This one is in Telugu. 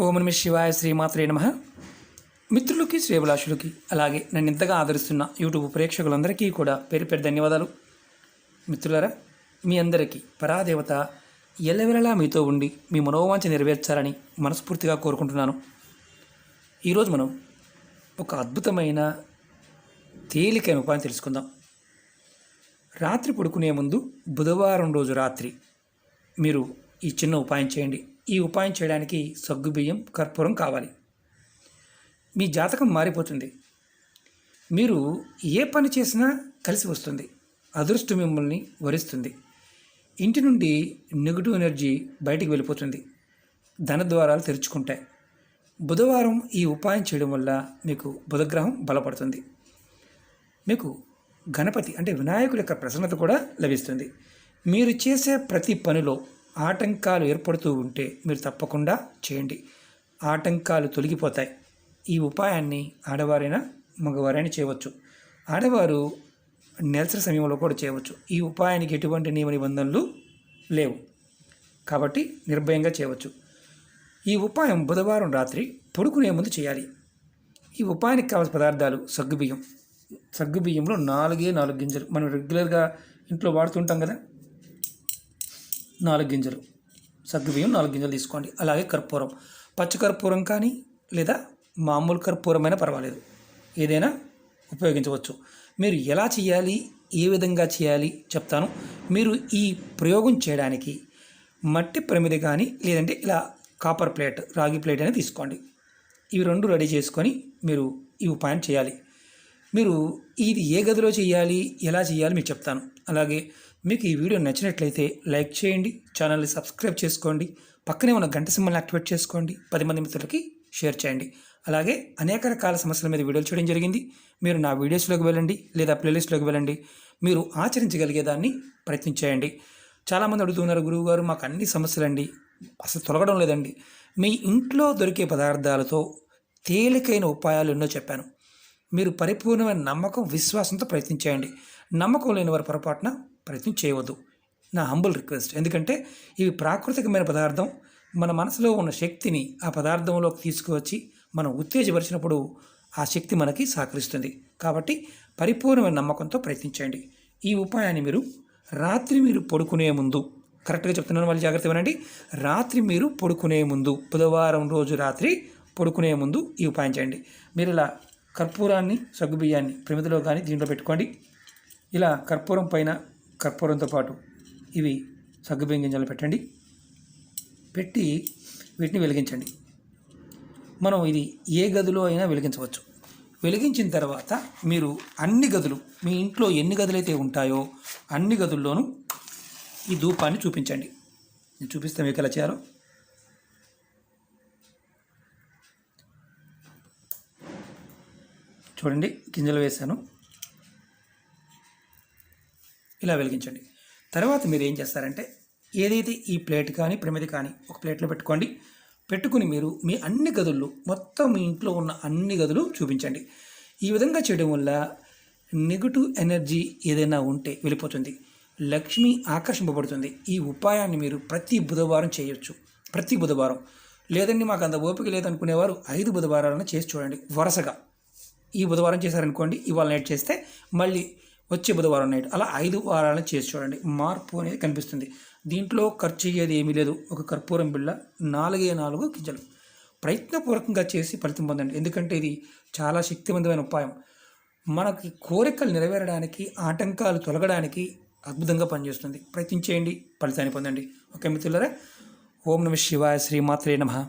ఓం నమ శివాయ శ్రీమాత్రే నమ. మిత్రులకి శ్రేభిలాషులకి అలాగే నన్ను ఇంతగా ఆదరిస్తున్న యూట్యూబ్ ప్రేక్షకులందరికీ కూడా పేరు పేరు ధన్యవాదాలు. మిత్రులరా మీ అందరికీ పరాదేవత ఎల్లవెలలా మీతో ఉండి మీ మనోవాంఛ నెరవేర్చాలని మనస్ఫూర్తిగా కోరుకుంటున్నాను. ఈరోజు మనం ఒక అద్భుతమైన తేలికైన ఉపాయం తెలుసుకుందాం. రాత్రి పడుకునే ముందు బుధవారం రోజు రాత్రి మీరు ఈ చిన్న ఉపాయం చేయండి. ఈ ఉపాయం చేయడానికి సగ్గుబియ్యం కర్పూరం కావాలి. మీ జాతకం మారిపోతుంది. మీరు ఏ పని చేసినా కలిసి వస్తుంది. అదృష్టం మిమ్మల్ని వరిస్తుంది. ఇంటి నుండి నెగిటివ్ ఎనర్జీ బయటికి వెళ్ళిపోతుంది. ధన ద్వారాలు తెరుచుకుంటాయి. బుధవారం ఈ ఉపాయం చేయడం వల్ల మీకు బుధగ్రహం బలపడుతుంది. మీకు గణపతి అంటే వినాయకుడి యొక్క ప్రసన్నత కూడా లభిస్తుంది. మీరు చేసే ప్రతి పనిలో ఆటంకాలు ఏర్పడుతూ ఉంటే మీరు తప్పకుండా చేయండి. ఆటంకాలు తొలగిపోతాయి. ఈ ఉపాయాన్ని ఆడవారైనా మగవారైనా చేయవచ్చు. ఆడవారు నెలసరి సమయంలో కూడా చేయవచ్చు. ఈ ఉపాయానికి ఎటువంటి నియమ నిబంధనలు లేవు. కాబట్టి నిర్భయంగా చేయవచ్చు. ఈ ఉపాయం బుధవారం రాత్రి పడుకునే ముందు చేయాలి. ఈ ఉపాయానికి కావాల్సిన పదార్థాలు సగ్గుబియ్యం. సగ్గుబియ్యంలో నాలుగే నాలుగు గింజలు. మనం రెగ్యులర్గా ఇంట్లో వాడుతుంటాం కదా? నాలుగు గింజలు. సగ్గుబియ్యం నాలుగు గింజలు తీసుకోండి. అలాగే కర్పూరం. పచ్చి కర్పూరం కానీ లేదా మామూలు కర్పూరమైనా పర్వాలేదు. ఏదైనా ఉపయోగించవచ్చు. మీరు ఎలా చేయాలి? ఏ విధంగా చేయాలి? చెప్తాను. మీరు ఈ ప్రయోగం చేయడానికి మట్టి ప్రమిది కానీ లేదంటే ఇలా కాపర్ ప్లేట్ రాగి ప్లేట్ అనేది తీసుకోండి. ఇవి రెండు రెడీ చేసుకొని మీరు ఈ ఉపాయం చేయాలి. మీరు ఇది ఏ గదిలో చేయాలి ఎలా చేయాలి మీకు చెప్తాను. అలాగే మీకు ఈ వీడియో నచ్చినట్లయితే లైక్ చేయండి ఛానల్ని సబ్స్క్రైబ్ చేసుకోండి పక్కనే ఉన్న గంట సింబల్ని యాక్టివేట్ చేసుకోండి పది మంది మిత్రులకి షేర్ చేయండి. అలాగే అనేక రకాల సమస్యల మీద వీడియోలు చేయడం జరిగింది. మీరు నా వీడియోస్లోకి వెళ్ళండి లేదా ప్లేలిస్ట్లోకి వెళ్ళండి. మీరు ఆచరించగలిగేదాన్ని ప్రయత్నించేయండి చాలామంది అడుగుతున్నారు గురువుగారు మాకు అన్ని సమస్యలండి అసలు తొలగడం లేదండి. మీ ఇంట్లో దొరికే పదార్థాలతో తేలికైన ఉపాయాలు ఎన్నో చెప్పాను. మీరు పరిపూర్ణమైన నమ్మకం విశ్వాసంతో ప్రయత్నించేయండి నమ్మకం లేని వారి పొరపాటున ప్రయత్నం చేయవద్దు. నా హంబుల్ రిక్వెస్ట్ ఎందుకంటే ఇవి ప్రాకృతికమైన పదార్థం. మన మనసులో ఉన్న శక్తిని ఆ పదార్థంలోకి తీసుకువచ్చి మనం ఉత్తేజపరిచినప్పుడు ఆ శక్తి మనకి సహకరిస్తుంది. కాబట్టి పరిపూర్ణమైన నమ్మకంతో ప్రయత్నించండి ఈ ఉపాయాన్ని మీరు రాత్రి మీరు పడుకునే ముందు కరెక్ట్గా చెప్తున్నాను మళ్ళీ జాగ్రత్త వినండి. రాత్రి మీరు పడుకునే ముందు బుధవారం రోజు రాత్రి పడుకునే ముందు ఈ ఉపాయం చేయండి. మీరు ఇలా కర్పూరాన్ని సగ్గుబియ్యాన్ని ప్రమిదలో కానీ దీంట్లో పెట్టుకోండి. ఇలా కర్పూరం పైన కర్పూరంతో పాటు ఇవి సగ్గుబియ్యం గింజలు పెట్టండి. పెట్టి వీటిని వెలిగించండి. మనం ఇది ఏ గదిలో అయినా వెలిగించవచ్చు. వెలిగించిన తర్వాత మీరు అన్ని గదులు మీ ఇంట్లో ఎన్ని గదులైతే ఉంటాయో అన్ని గదుల్లోనూ ఈ ధూపాన్ని చూపించండి. నేను చూపిస్తే మీకు ఎలా చేయాలో? చూడండి గింజలు వేశాను. ఇలా వెలిగించండి. తర్వాత మీరు ఏం చేస్తారంటే ఏదైతే ఈ ప్లేట్ కానీ ప్రమిది కానీ ఒక ప్లేట్లో పెట్టుకోండి. పెట్టుకుని మీరు మీ అన్ని గదుల్లో మొత్తం మీ ఇంట్లో ఉన్న అన్ని గదులు చూపించండి. ఈ విధంగా చేయడం వల్ల నెగటివ్ ఎనర్జీ ఏదైనా ఉంటే వెళ్ళిపోతుంది. లక్ష్మి ఆకర్షింపబడుతుంది. ఈ ఉపాయాన్ని మీరు ప్రతి బుధవారం చేయొచ్చు. ప్రతి బుధవారం. లేదండి మాకు అంత ఓపిక లేదనుకునేవారు ఐదు బుధవారాలను చేసి చూడండి. వరుసగా. ఈ బుధవారం చేశారనుకోండి ఇవాళ నైట్ చేస్తే మళ్ళీ వచ్చే బుధవారం నైట్ అలా ఐదు వారాలను చేసి చూడండి మార్పు అనేది కనిపిస్తుంది. దీంట్లో ఖర్చు అయ్యేది ఏమీ లేదు. ఒక కర్పూరం బిళ్ళ నాలుగే నాలుగు గింజలు. ప్రయత్నపూర్వకంగా చేసి ఫలితం పొందండి. ఎందుకంటే ఇది చాలా శక్తివంతమైన ఉపాయం. మనకి కోరికలు నెరవేరడానికి ఆటంకాలు తొలగడానికి అద్భుతంగా పనిచేస్తుంది. ప్రయత్నించేయండి ఫలితాన్ని పొందండి. ఓకే మిత్రులరా ఓం నమ శివాయ శ్రీమాత్రే నమ.